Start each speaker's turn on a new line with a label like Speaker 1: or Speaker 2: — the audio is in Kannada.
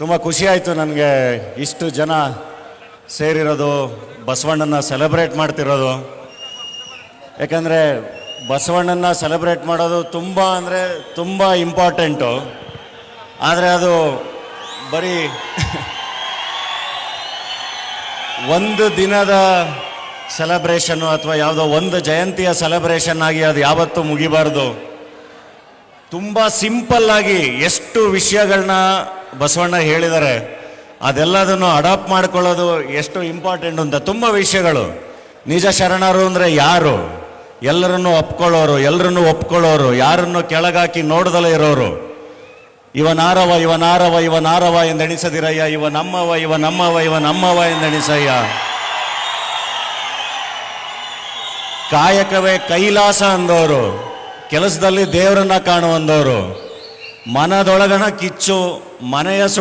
Speaker 1: ತುಂಬ ಖುಷಿಯಾಯಿತು ನನಗೆ ಇಷ್ಟು ಜನ ಸೇರಿರೋದು ಬಸವಣ್ಣನ ಸೆಲೆಬ್ರೇಟ್ ಮಾಡ್ತಿರೋದು. ಯಾಕಂದರೆ ಬಸವಣ್ಣನ ಸೆಲೆಬ್ರೇಟ್ ಮಾಡೋದು ತುಂಬ ಅಂದರೆ ತುಂಬ ಇಂಪಾರ್ಟೆಂಟು ಆದರೆ ಅದು ಬರೀ ಒಂದು ದಿನದ ಸೆಲೆಬ್ರೇಷನ್ನು ಅಥವಾ ಯಾವುದೋ ಒಂದು ಜಯಂತಿಯ ಸೆಲೆಬ್ರೇಷನ್ ಆಗಿ ಅದು ಯಾವತ್ತೂ ಮುಗಿಬಾರ್ದು. ತುಂಬ ಸಿಂಪಲ್ಲಾಗಿ ಎಷ್ಟು ವಿಷಯಗಳನ್ನ ಬಸವಣ್ಣ ಹೇಳಿದ್ದಾರೆ, ಅದೆಲ್ಲದನ್ನು ಅಡಾಪ್ಟ್ ಮಾಡ್ಕೊಳ್ಳೋದು ಎಷ್ಟು ಇಂಪಾರ್ಟೆಂಟ್ ಅಂತ. ತುಂಬ ವಿಷಯಗಳು. ನಿಜ ಶರಣರು ಅಂದರೆ ಯಾರು? ಎಲ್ಲರನ್ನು ಒಪ್ಕೊಳ್ಳೋರು ಎಲ್ಲರನ್ನು ಒಪ್ಕೊಳ್ಳೋರು, ಯಾರನ್ನು ಕೆಳಗಾಕಿ ನೋಡ್ದಲೇ ಇರೋರು. ಇವನಾರವ ಇವನಾರವ ಇವನಾರವ ಎಂದೆಣಿಸದಿರಯ್ಯ ಇವ ನಮ್ಮವ ಇವ ನಮ್ಮವ ಇವ ನಮ್ಮವ ಎಂದೆಣಿಸಯ್ಯ ಕಾಯಕವೇ ಕೈಲಾಸ ಅಂದವರು ಕೆಲಸದಲ್ಲಿ ದೇವರನ್ನ ಕಾಣುವಂದವರು ಮನದೊಳಗಣ ಕಿಚ್ಚು ಮನೆಯ ಸುಡು